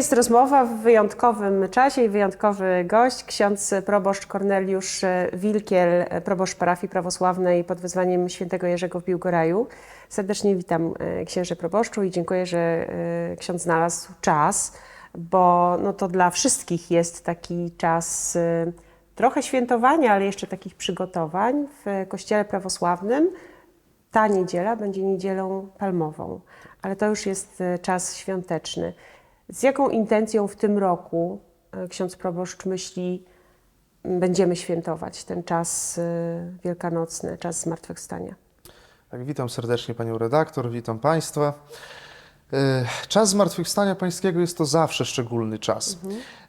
jest rozmowa w wyjątkowym czasie i wyjątkowy gość, ksiądz proboszcz Korneliusz Wilkiel, proboszcz parafii prawosławnej pod wezwaniem świętego Jerzego w Biłgoraju. Serdecznie witam e, księże proboszczu i dziękuję, że e, ksiądz znalazł czas, bo no to dla wszystkich jest taki czas e, trochę świętowania, ale jeszcze takich przygotowań w kościele prawosławnym. Ta niedziela będzie niedzielą palmową, ale to już jest czas świąteczny. Z jaką intencją w tym roku e, ksiądz proboszcz myśli, będziemy świętować ten czas e, wielkanocny, czas zmartwychwstania? Tak, witam serdecznie Panią redaktor, witam Państwa. E, Czas Zmartwychwstania Pańskiego jest to zawsze szczególny czas.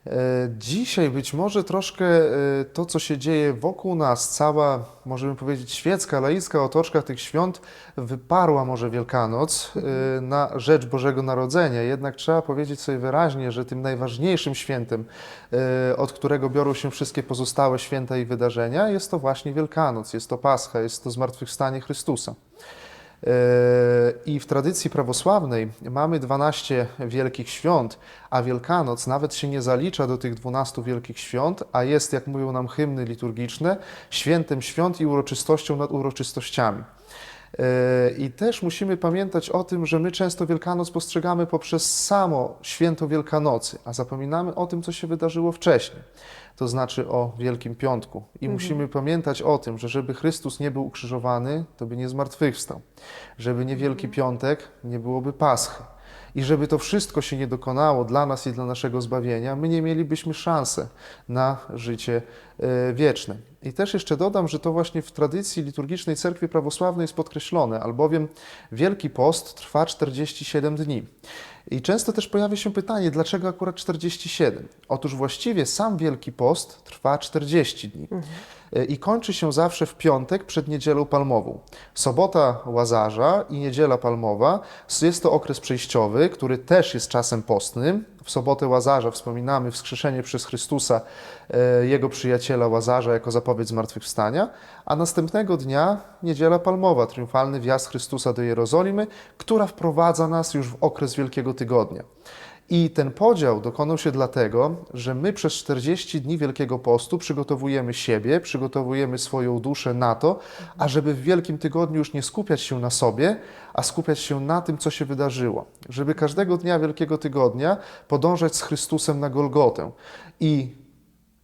E, Dzisiaj być może troszkę e, to, co się dzieje wokół nas, cała, możemy powiedzieć, świecka, laicka otoczka tych świąt wyparła może Wielkanoc e, na rzecz Bożego Narodzenia. Jednak trzeba powiedzieć sobie wyraźnie, że tym najważniejszym świętem, od którego biorą się wszystkie pozostałe święta i wydarzenia, jest to właśnie Wielkanoc, jest to Pascha, jest to Zmartwychwstanie Chrystusa. E, I w tradycji prawosławnej mamy 12 wielkich świąt, a Wielkanoc nawet się nie zalicza do tych 12 wielkich świąt, a jest, jak mówią nam hymny liturgiczne, świętem świąt i uroczystością nad uroczystościami. E, I też musimy pamiętać o tym, że my często Wielkanoc postrzegamy poprzez samo święto Wielkanocy, a zapominamy o tym, co się wydarzyło wcześniej, to znaczy o Wielkim Piątku. I musimy pamiętać o tym, że żeby Chrystus nie był ukrzyżowany, to by nie zmartwychwstał. Żeby nie Wielki Piątek, nie byłoby Paschy. I żeby to wszystko się nie dokonało dla nas i dla naszego zbawienia, my nie mielibyśmy szansy na życie e, wieczne. I też jeszcze dodam, że to właśnie w tradycji liturgicznej Cerkwi Prawosławnej jest podkreślone, albowiem Wielki Post trwa 47 dni. I często też pojawia się pytanie, dlaczego akurat 47? Otóż właściwie sam Wielki Post trwa 40 dni E, i kończy się zawsze w piątek przed Niedzielą Palmową. Sobota Łazarza i Niedziela Palmowa jest to okres przejściowy, który też jest czasem postnym. W sobotę Łazarza wspominamy wskrzeszenie przez Chrystusa e, jego przyjaciela Łazarza jako zapowiedź zmartwychwstania, a następnego dnia Niedziela Palmowa, triumfalny wjazd Chrystusa do Jerozolimy, która wprowadza nas już w okres Wielkiego Tygodnia. I ten podział dokonał się dlatego, że my przez 40 dni Wielkiego Postu przygotowujemy siebie, przygotowujemy swoją duszę na to, ażeby w Wielkim Tygodniu już nie skupiać się na sobie, a skupiać się na tym, co się wydarzyło. Żeby każdego dnia Wielkiego Tygodnia podążać z Chrystusem na Golgotę. I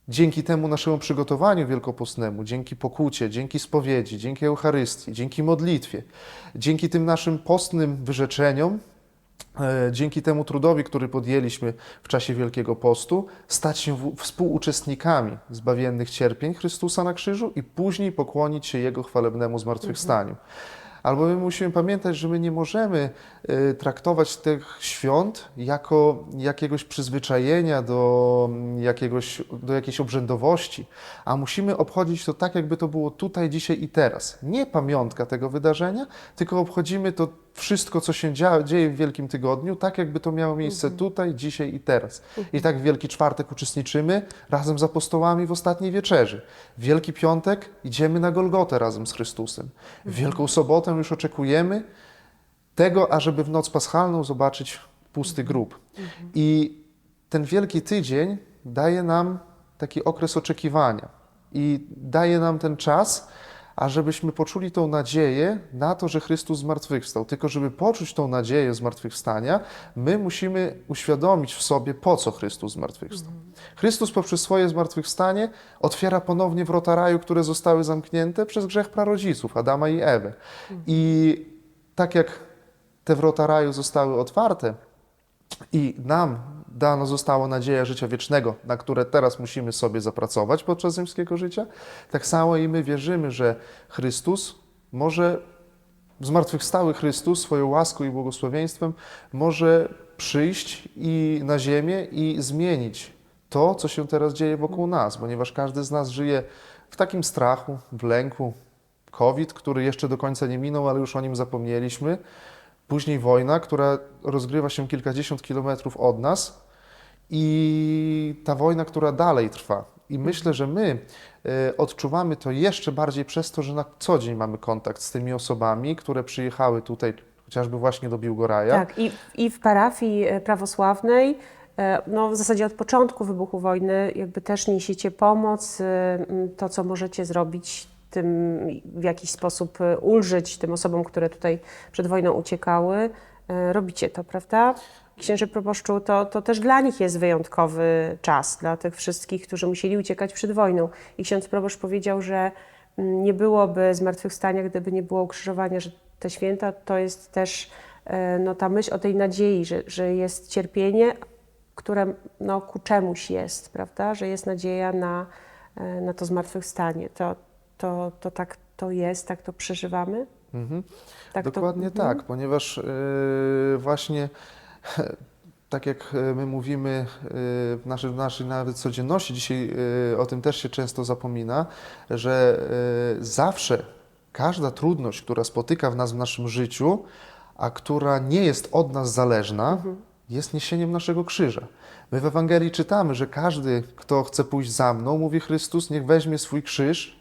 Dzięki temu naszemu przygotowaniu wielkopostnemu, dzięki pokucie, dzięki spowiedzi, dzięki Eucharystii, dzięki modlitwie, dzięki tym naszym postnym wyrzeczeniom, dzięki temu trudowi, który podjęliśmy w czasie Wielkiego Postu, stać się współuczestnikami zbawiennych cierpień Chrystusa na krzyżu i później pokłonić się Jego chwalebnemu zmartwychwstaniu. Albowiem musimy pamiętać, że my nie możemy y, traktować tych świąt jako jakiegoś przyzwyczajenia do, mm, jakiegoś, do jakiejś obrzędowości, a musimy obchodzić to tak, jakby to było tutaj, dzisiaj i teraz. Nie pamiątka tego wydarzenia, tylko obchodzimy to wszystko, co się dzia, dzieje w Wielkim Tygodniu, tak jakby to miało miejsce tutaj, dzisiaj i teraz. I tak w Wielki Czwartek uczestniczymy razem z apostołami w ostatniej wieczerzy. W Wielki Piątek idziemy na Golgotę razem z Chrystusem. W Wielką Sobotę już oczekujemy tego, ażeby w noc paschalną zobaczyć pusty grób. I ten Wielki Tydzień daje nam taki okres oczekiwania i daje nam ten czas, ażebyśmy poczuli tą nadzieję na to, że Chrystus zmartwychwstał. Tylko żeby poczuć tą nadzieję zmartwychwstania, my musimy uświadomić w sobie, po co Chrystus zmartwychwstał. Chrystus poprzez swoje zmartwychwstanie otwiera ponownie wrota raju, które zostały zamknięte przez grzech prarodziców, Adama i Ewy. I tak jak te wrota raju zostały otwarte i nam dano zostało nadzieja życia wiecznego, na które teraz musimy sobie zapracować podczas ziemskiego życia, tak samo i my wierzymy, że Chrystus może, zmartwychwstały Chrystus swoją łaską i błogosławieństwem może przyjść i na ziemię i zmienić to, co się teraz dzieje wokół nas, ponieważ każdy z nas żyje w takim strachu, w lęku. COVID, który jeszcze do końca nie minął, ale już o nim zapomnieliśmy. Później wojna, która rozgrywa się kilkadziesiąt kilometrów od nas i ta wojna, która dalej trwa. I myślę, że my e, odczuwamy to jeszcze bardziej przez to, że na co dzień mamy kontakt z tymi osobami, które przyjechały tutaj chociażby właśnie do Biłgoraja. Tak, i, i w parafii e, prawosławnej e, no, w zasadzie od początku wybuchu wojny jakby też niesiecie pomoc, to co możecie zrobić tym w jakiś sposób e, ulżyć tym osobom, które tutaj przed wojną uciekały. E, Robicie to, prawda? Księży proboszczu, to, to też dla nich jest wyjątkowy czas, dla tych wszystkich, którzy musieli uciekać przed wojną. I ksiądz proboszcz powiedział, że mm, nie byłoby zmartwychwstania, gdyby nie było ukrzyżowania, że te święta to jest też e, no, ta myśl o tej nadziei, że, że jest cierpienie, które no, ku czemuś jest, prawda? Że jest nadzieja na, na to zmartwychwstanie. To, to, to tak to jest, tak to przeżywamy? Mhm. Tak to- Dokładnie Mhm. tak, ponieważ yy, właśnie tak jak yy, my mówimy yy, w naszej, w naszej nawet codzienności, dzisiaj o tym też się często zapomina, że zawsze każda trudność, która spotyka w nas w naszym życiu, a która nie jest od nas zależna, jest niesieniem naszego krzyża. My w Ewangelii czytamy, że każdy, kto chce pójść za mną, mówi Chrystus, niech weźmie swój krzyż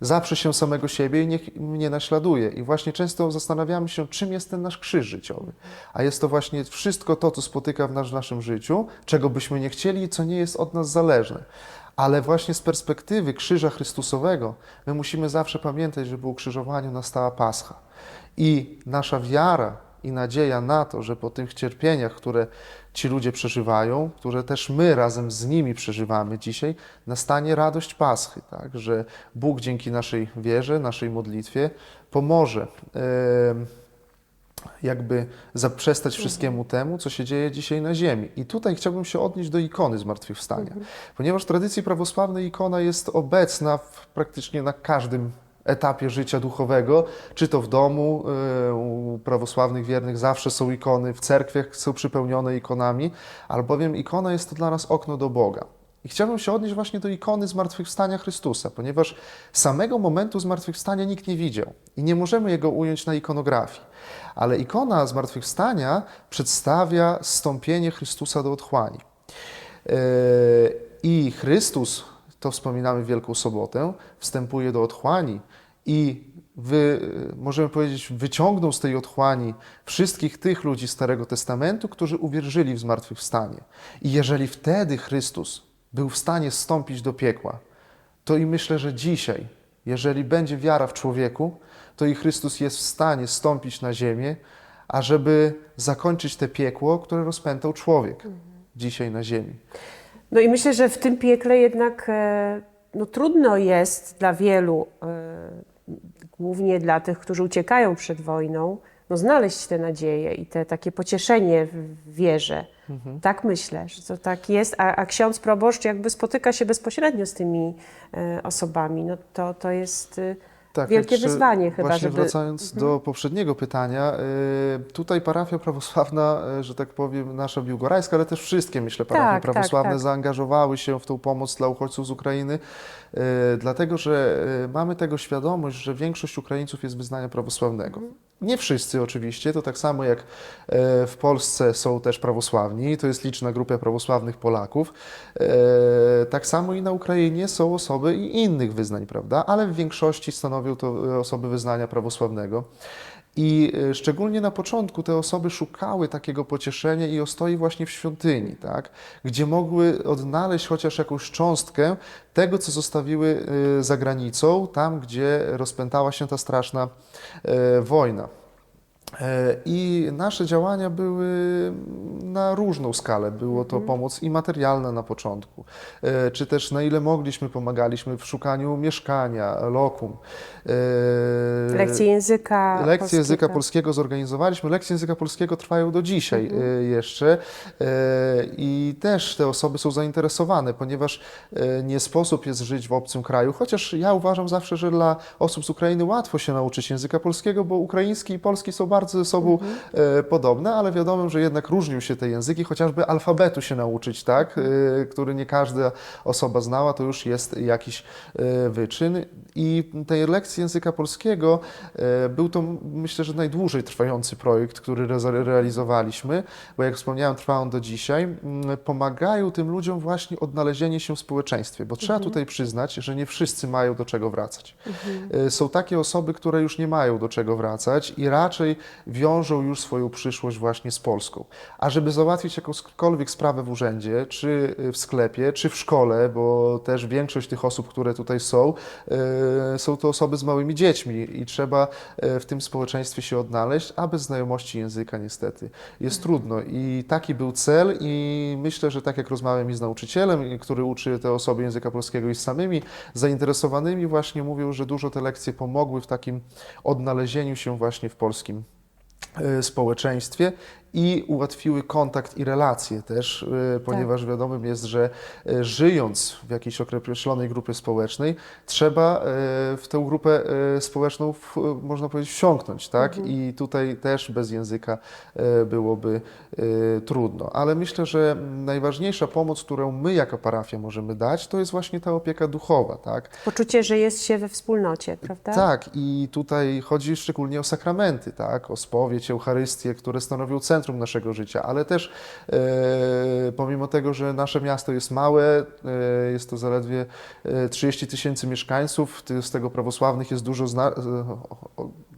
zaprze się samego siebie i niech mnie naśladuje. I właśnie często zastanawiamy się, czym jest ten nasz krzyż życiowy. A jest to właśnie wszystko to, co spotyka w nas- naszym życiu, czego byśmy nie chcieli i co nie jest od nas zależne. Ale właśnie z perspektywy krzyża Chrystusowego, my musimy zawsze pamiętać, że po ukrzyżowaniu nastała Pascha. I nasza wiara i nadzieja na to, że po tych cierpieniach, które ci ludzie przeżywają, które też my razem z nimi przeżywamy dzisiaj, nastanie radość Paschy, tak? że Bóg dzięki naszej wierze, naszej modlitwie pomoże jakby zaprzestać wszystkiemu temu, co się dzieje dzisiaj na ziemi. I tutaj chciałbym się odnieść do ikony Zmartwychwstania, ponieważ w tradycji prawosławnej ikona jest obecna w, praktycznie na każdym etapie życia duchowego, czy to w domu, y, u prawosławnych wiernych zawsze są ikony, w cerkwiach są przypełnione ikonami, albowiem ikona jest to dla nas okno do Boga. I chciałbym się odnieść właśnie do ikony zmartwychwstania Chrystusa, ponieważ samego momentu zmartwychwstania nikt nie widział i nie możemy jego ująć na ikonografii. Ale ikona zmartwychwstania przedstawia zstąpienie Chrystusa do otchłani. Yy, I Chrystus, to wspominamy Wielką Sobotę, wstępuje do otchłani i wy, możemy powiedzieć, wyciągnął z tej otchłani wszystkich tych ludzi Starego Testamentu, którzy uwierzyli w zmartwychwstanie. I jeżeli wtedy Chrystus był w stanie zstąpić do piekła, to i myślę, że dzisiaj, jeżeli będzie wiara w człowieku, to i Chrystus jest w stanie stąpić na ziemię, ażeby zakończyć te piekło, które rozpętał człowiek dzisiaj na ziemi. No i myślę, że w tym piekle jednak e, no, trudno jest dla wielu, e, głównie dla tych, którzy uciekają przed wojną, no, znaleźć tę nadzieję i te takie pocieszenie w wierze. Tak myślę, że to tak jest, a, a ksiądz proboszcz jakby spotyka się bezpośrednio z tymi e, osobami. No to, to jest e, wielkie jeszcze wyzwanie chyba, Właśnie żeby... Mhm. wracając do poprzedniego pytania, y, tutaj parafia prawosławna, y, że tak powiem, nasza biłgorajska, ale też wszystkie, myślę, parafie Tak, tak, prawosławne tak. zaangażowały się w tą pomoc dla uchodźców z Ukrainy, y, dlatego że y, mamy tego świadomość, że większość Ukraińców jest wyznania prawosławnego. Mhm. Nie wszyscy oczywiście, to tak samo jak w Polsce są też prawosławni, to jest liczna grupa prawosławnych Polaków. Tak samo i na Ukrainie są osoby i innych wyznań, prawda? Ale w większości stanowią to e, osoby wyznania prawosławnego. I e, szczególnie na początku te osoby szukały takiego pocieszenia i ostoi właśnie w świątyni, tak? gdzie mogły odnaleźć chociaż jakąś cząstkę tego, co zostawiły e, za granicą, tam gdzie rozpętała się ta straszna e, wojna. E, I nasze działania były na różną skalę. Było to pomoc i materialna na początku, e, czy też na ile mogliśmy, pomagaliśmy w szukaniu mieszkania, lokum. E, Lekcje języka Lekcje polskiego. języka polskiego zorganizowaliśmy. Lekcje języka polskiego trwają do dzisiaj e, jeszcze i też te osoby są zainteresowane, ponieważ nie sposób jest żyć w obcym kraju, chociaż ja uważam zawsze, że dla osób z Ukrainy łatwo się nauczyć języka polskiego, bo ukraiński i polski są bardzo ze sobą e, podobne, ale wiadomo, że jednak różnią się te języki, chociażby alfabetu się nauczyć, tak, e, który nie każda osoba znała, to już jest jakiś e, wyczyn. I tej lekcji języka polskiego był to, myślę, że najdłużej trwający projekt, który re- realizowaliśmy, bo jak wspomniałem, trwa on do dzisiaj. Pomagają tym ludziom właśnie odnalezienie się w społeczeństwie, bo trzeba tutaj przyznać, że nie wszyscy mają do czego wracać. E, Są takie osoby, które już nie mają do czego wracać i raczej wiążą już swoją przyszłość właśnie z Polską. A żeby załatwić jakąkolwiek sprawę w urzędzie, czy w sklepie, czy w szkole, bo też większość tych osób, które tutaj są, e, są to osoby z małymi dziećmi i trzeba e, w tym społeczeństwie się odnaleźć, a bez znajomości języka niestety jest trudno. I taki był cel i myślę, że tak jak rozmawiam i z nauczycielem, który uczy te osoby języka polskiego i z samymi zainteresowanymi właśnie mówią, że dużo te lekcje pomogły w takim odnalezieniu się właśnie w polskim społeczeństwie i ułatwiły kontakt i relacje też, e, ponieważ wiadomym jest, że e, żyjąc w jakiejś określonej grupie społecznej, trzeba e, w tę grupę społeczną, można powiedzieć, wsiąknąć, tak? I tutaj też bez języka byłoby trudno. Ale myślę, że najważniejsza pomoc, którą my jako parafia możemy dać, to jest właśnie ta opieka duchowa, tak? Poczucie, że jest się we wspólnocie, prawda? Tak, i tutaj chodzi szczególnie o sakramenty, tak, o spowiedź, Eucharystię, które stanowią centrum naszego życia, ale też e, pomimo tego, że nasze miasto jest małe, e, jest to zaledwie e, 30 tysięcy mieszkańców, z tego prawosławnych jest dużo, e,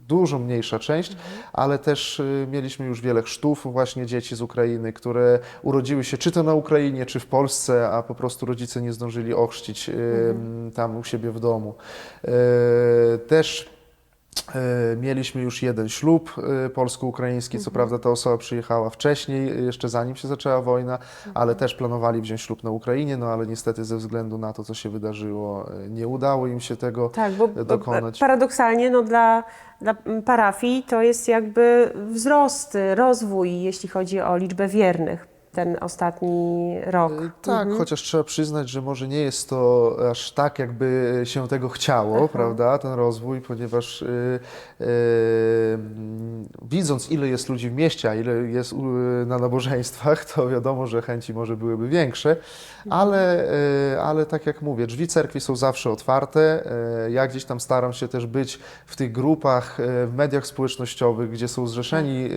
dużo mniejsza część, ale też e, mieliśmy już wiele chrztów właśnie dzieci z Ukrainy, które urodziły się czy to na Ukrainie, czy w Polsce, a po prostu rodzice nie zdążyli ochrzcić e, tam u siebie w domu. E, Też E, Mieliśmy już jeden ślub e, polsko-ukraiński. Co prawda ta osoba przyjechała wcześniej, e, jeszcze zanim się zaczęła wojna, ale też planowali wziąć ślub na Ukrainie, no ale niestety ze względu na to, co się wydarzyło, e, nie udało im się tego Tak, bo bo dokonać. paradoksalnie no, dla, dla parafii to jest jakby wzrost, rozwój, jeśli chodzi o liczbę wiernych ten ostatni rok. E, Tak, chociaż trzeba przyznać, że może nie jest to aż tak, jakby się tego chciało, prawda, ten rozwój, ponieważ y, y, mm, widząc, ile jest ludzi w mieście, a ile jest na nabożeństwach, to wiadomo, że chęci może byłyby większe, ale, y, ale tak jak mówię, drzwi cerkwi są zawsze otwarte. Y, Ja gdzieś tam staram się też być w tych grupach, y, w mediach społecznościowych, gdzie są zrzeszeni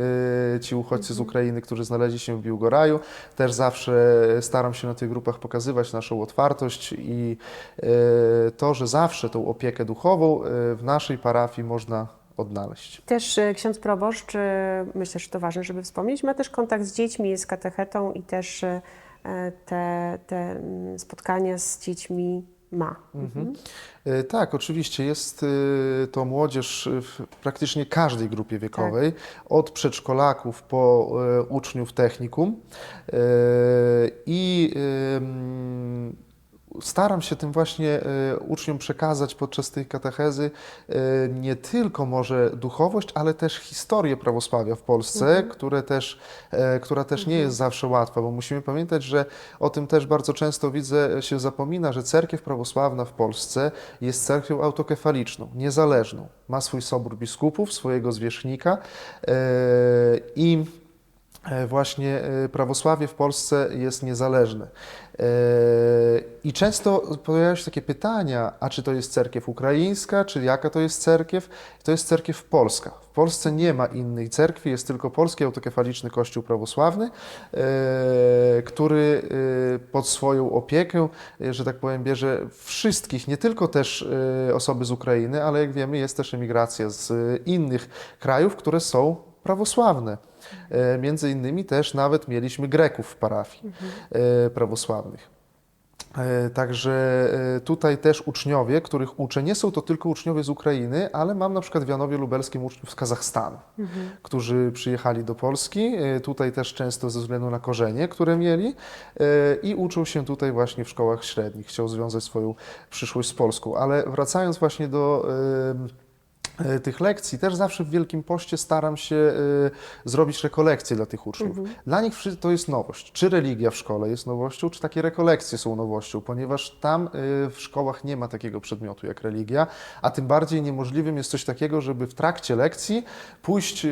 y, ci uchodźcy z Ukrainy, którzy znaleźli się w Biłgoraju. Też zawsze staram się na tych grupach pokazywać naszą otwartość i e, to, że zawsze tą opiekę duchową e, w naszej parafii można odnaleźć. Też e, ksiądz proboszcz, myślę, że to ważne, żeby wspomnieć, ma też kontakt z dziećmi, jest katechetą i też te, te mm, spotkania z dziećmi ma. Mhm. E, Tak, oczywiście jest e, to młodzież w praktycznie każdej grupie wiekowej, od przedszkolaków po e, uczniów technikum. E, I staram się tym właśnie e, uczniom przekazać podczas tej katechezy e, nie tylko może duchowość, ale też historię prawosławia w Polsce, które też, e, która też nie jest zawsze łatwa, bo musimy pamiętać, że o tym też bardzo często widzę się zapomina, że cerkiew prawosławna w Polsce jest cerkwią autokefaliczną, niezależną. Ma swój sobór biskupów, swojego zwierzchnika i właśnie e, prawosławie w Polsce jest niezależne. E, I często pojawiają się takie pytania, a czy to jest cerkiew ukraińska, czy jaka to jest cerkiew? To jest cerkiew polska. W Polsce nie ma innej cerkwi, jest tylko polski autokefaliczny kościół prawosławny, e, który e, pod swoją opiekę, e, że tak powiem, bierze wszystkich, nie tylko też e, osoby z Ukrainy, ale jak wiemy jest też emigracja z e, innych krajów, które są prawosławne. E, Między innymi też nawet mieliśmy Greków w parafii e, prawosławnych. E, Także tutaj też uczniowie, których uczę, nie są to tylko uczniowie z Ukrainy, ale mam na przykład w Janowie Lubelskim uczniów z Kazachstanu, którzy przyjechali do Polski, tutaj też często ze względu na korzenie, które mieli i uczą się tutaj właśnie w szkołach średnich. Chciał związać swoją przyszłość z Polską. Ale wracając właśnie do tych lekcji, też zawsze w Wielkim Poście staram się e, zrobić rekolekcje dla tych uczniów. Dla nich to jest nowość. Czy religia w szkole jest nowością, czy takie rekolekcje są nowością, ponieważ tam e, w szkołach nie ma takiego przedmiotu jak religia, a tym bardziej niemożliwym jest coś takiego, żeby w trakcie lekcji pójść e,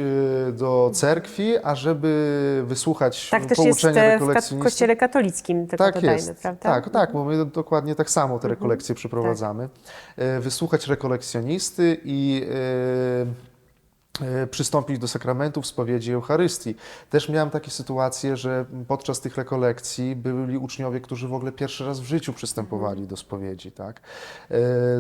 do cerkwi, a żeby wysłuchać Tak też jest pouczenia e, w kat- rekolekcjonisty. kościele katolickim, tylko Tak dodajmy, jest. prawda? Tak, tak, bo my dokładnie tak samo te rekolekcje przeprowadzamy. E, Wysłuchać rekolekcjonisty i e, e, przystąpić do sakramentów, spowiedzi Eucharystii. Też miałem takie sytuacje, że podczas tych rekolekcji byli uczniowie, którzy w ogóle pierwszy raz w życiu przystępowali do spowiedzi, tak? E,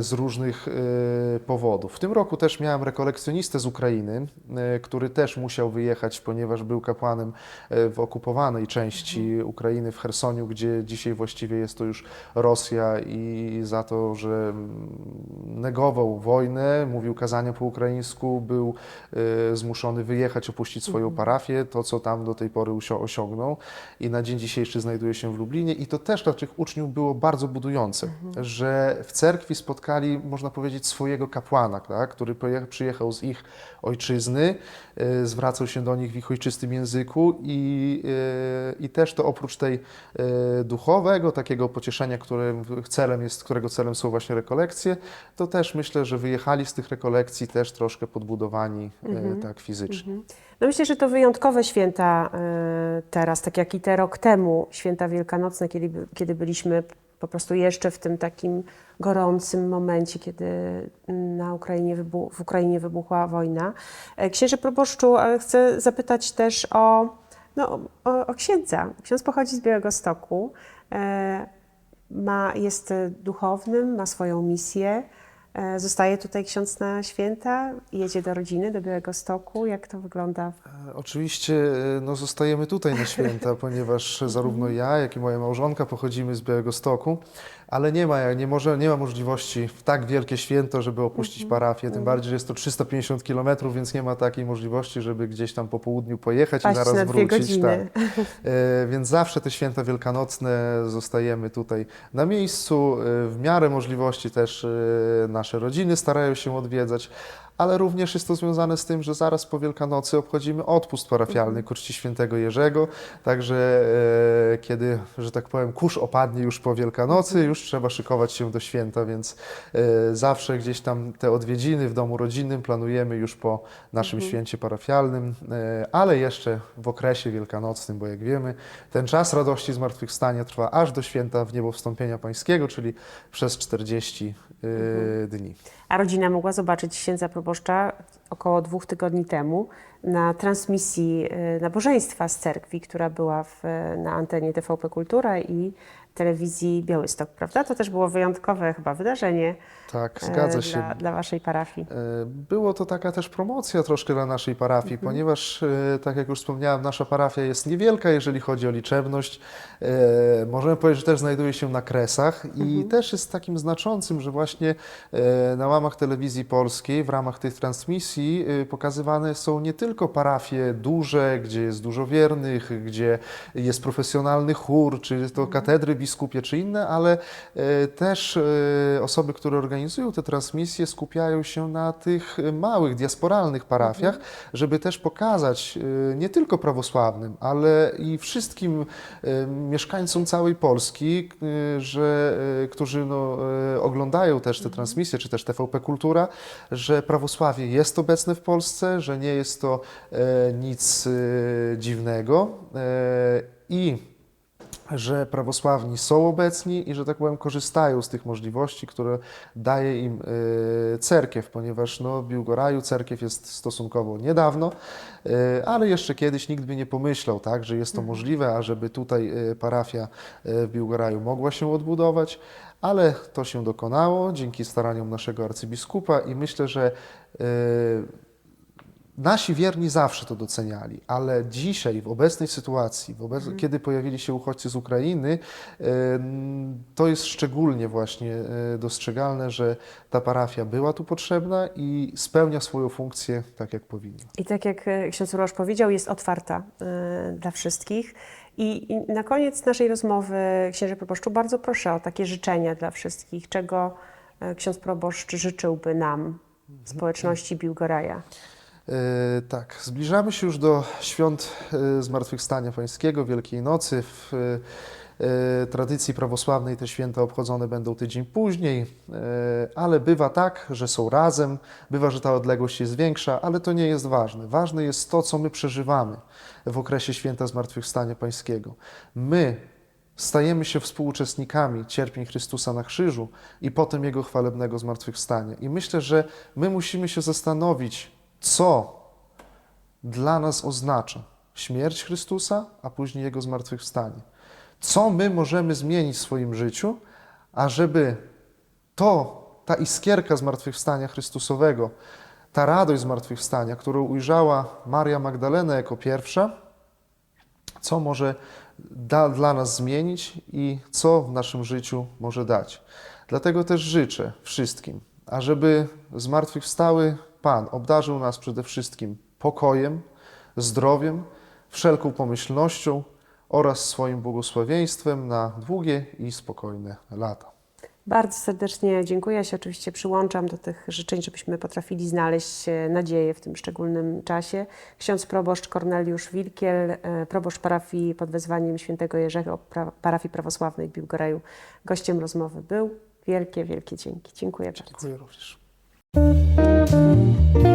z różnych e, powodów. W tym roku też miałem rekolekcjonistę z Ukrainy, e, który też musiał wyjechać, ponieważ był kapłanem e, w okupowanej części Ukrainy, w Chersoniu, gdzie dzisiaj właściwie jest to już Rosja i za to, że negował wojnę, mówił kazania po ukraińsku, był e, zmuszony wyjechać, opuścić swoją parafię, to co tam do tej pory osiągnął. I na dzień dzisiejszy znajduje się w Lublinie. I to też dla tych uczniów było bardzo budujące, że w cerkwi spotkali, można powiedzieć, swojego kapłana, tak, który przyjechał z ich ojczyzny, e, zwracał się do nich w ich ojczystym języku i, e, i też to oprócz tej duchowego, takiego pocieszenia, którym celem jest, którego celem są właśnie rekolekcje, to też myślę, że wyjechali z tych rekolekcji też troszkę podbudowani e, tak fizycznie. No myślę, że to wyjątkowe święta e, teraz, tak jak i te rok temu, święta wielkanocne, kiedy, kiedy byliśmy po prostu jeszcze w tym takim gorącym momencie, kiedy na Ukrainie w Ukrainie wybuchła wojna. E, Księże proboszczu, chcę zapytać też o, no, o, o księdza. Ksiądz pochodzi z Białego Stoku, ma, jest duchownym, ma swoją misję. E, Zostaje tutaj ksiądz na święta, jedzie do rodziny, do Białego Stoku. Jak to wygląda? E, Oczywiście e, no, zostajemy tutaj na święta, ponieważ zarówno ja, jak i moja małżonka pochodzimy z Białego Stoku, ale nie ma, nie, może, nie ma możliwości w tak wielkie święto, żeby opuścić parafię, tym bardziej, że jest to 350 km, więc nie ma takiej możliwości, żeby gdzieś tam po południu pojechać Paść i zaraz na wrócić. Tak. E, Więc zawsze te święta wielkanocne zostajemy tutaj na miejscu. W miarę możliwości też e, nasze rodziny starają się odwiedzać, ale również jest to związane z tym, że zaraz po Wielkanocy obchodzimy odpust parafialny ku czci świętego Jerzego, także e, kiedy, że tak powiem, kurz opadnie już po Wielkanocy, już trzeba szykować się do święta, więc e, zawsze gdzieś tam te odwiedziny w domu rodzinnym planujemy już po naszym święcie parafialnym, e, ale jeszcze w okresie wielkanocnym, bo jak wiemy, ten czas radości zmartwychwstania trwa aż do święta w niebo wstąpienia pańskiego, czyli przez 40 e, dni. A rodzina mogła zobaczyć księdza proboszcza około dwóch tygodni temu na transmisji e, nabożeństwa z cerkwi, która była w, na antenie TVP Kultura i telewizji Białystok, prawda? To też było wyjątkowe chyba wydarzenie Tak, e, zgadza się. Dla, dla Waszej parafii. E, Było to taka też promocja troszkę dla naszej parafii, ponieważ, e, tak jak już wspomniałem, nasza parafia jest niewielka, jeżeli chodzi o liczebność. Możemy powiedzieć, że też znajduje się na Kresach i też jest takim znaczącym, że właśnie na łamach telewizji polskiej, w ramach tych transmisji pokazywane są nie tylko parafie duże, gdzie jest dużo wiernych, gdzie jest profesjonalny chór, czy to katedry biskupie, czy inne, ale też osoby, które organizują te transmisje, skupiają się na tych e, małych, diasporalnych parafiach, żeby też pokazać e, nie tylko prawosławnym, ale i wszystkim e, mieszkańcom całej Polski, że, którzy no, oglądają też te transmisje, czy też TVP Kultura, że prawosławie jest obecne w Polsce, że nie jest to e, nic dziwnego e, i że prawosławni są obecni i że tak powiem korzystają z tych możliwości, które daje im e, cerkiew, ponieważ no, w Biłgoraju cerkiew jest stosunkowo niedawno, e, ale jeszcze kiedyś nikt by nie pomyślał, tak, że jest to możliwe, ażeby tutaj e, parafia w Biłgoraju mogła się odbudować, ale to się dokonało dzięki staraniom naszego arcybiskupa i myślę, że Nasi wierni zawsze to doceniali, ale dzisiaj, w obecnej sytuacji, w obec... kiedy pojawili się uchodźcy z Ukrainy, to jest szczególnie właśnie e, dostrzegalne, że ta parafia była tu potrzebna i spełnia swoją funkcję tak, jak powinna. I tak jak e, ksiądz Urosz powiedział, jest otwarta e, dla wszystkich. I, na koniec naszej rozmowy, księże proboszczu, bardzo proszę o takie życzenia dla wszystkich, czego ksiądz proboszcz życzyłby nam, społeczności Biłgoraja. E, Tak, zbliżamy się już do świąt e, Zmartwychwstania Pańskiego, Wielkiej Nocy. W e, tradycji prawosławnej te święta obchodzone będą tydzień później, ale bywa tak, że są razem, bywa, że ta odległość jest większa, ale to nie jest ważne. Ważne jest to, co my przeżywamy w okresie święta Zmartwychwstania Pańskiego. My stajemy się współuczestnikami cierpień Chrystusa na krzyżu i potem Jego chwalebnego zmartwychwstania. I myślę, że my musimy się zastanowić, co dla nas oznacza śmierć Chrystusa, a później Jego zmartwychwstanie. Co my możemy zmienić w swoim życiu, ażeby to, ta iskierka zmartwychwstania Chrystusowego, ta radość zmartwychwstania, którą ujrzała Maria Magdalena jako pierwsza, co może da, dla nas zmienić i co w naszym życiu może dać. Dlatego też życzę wszystkim, ażeby zmartwychwstały Pan obdarzył nas przede wszystkim pokojem, zdrowiem, wszelką pomyślnością oraz swoim błogosławieństwem na długie i spokojne lata. Bardzo serdecznie dziękuję. Ja się oczywiście przyłączam do tych życzeń, żebyśmy potrafili znaleźć e, nadzieję w tym szczególnym czasie. Ksiądz proboszcz Korneliusz Wilkiel, e, proboszcz parafii pod wezwaniem świętego Jerzego, parafii prawosławnej w Biłgoraju, gościem rozmowy był. Wielkie, wielkie dzięki. Dziękuję bardzo. Dziękuję również. Música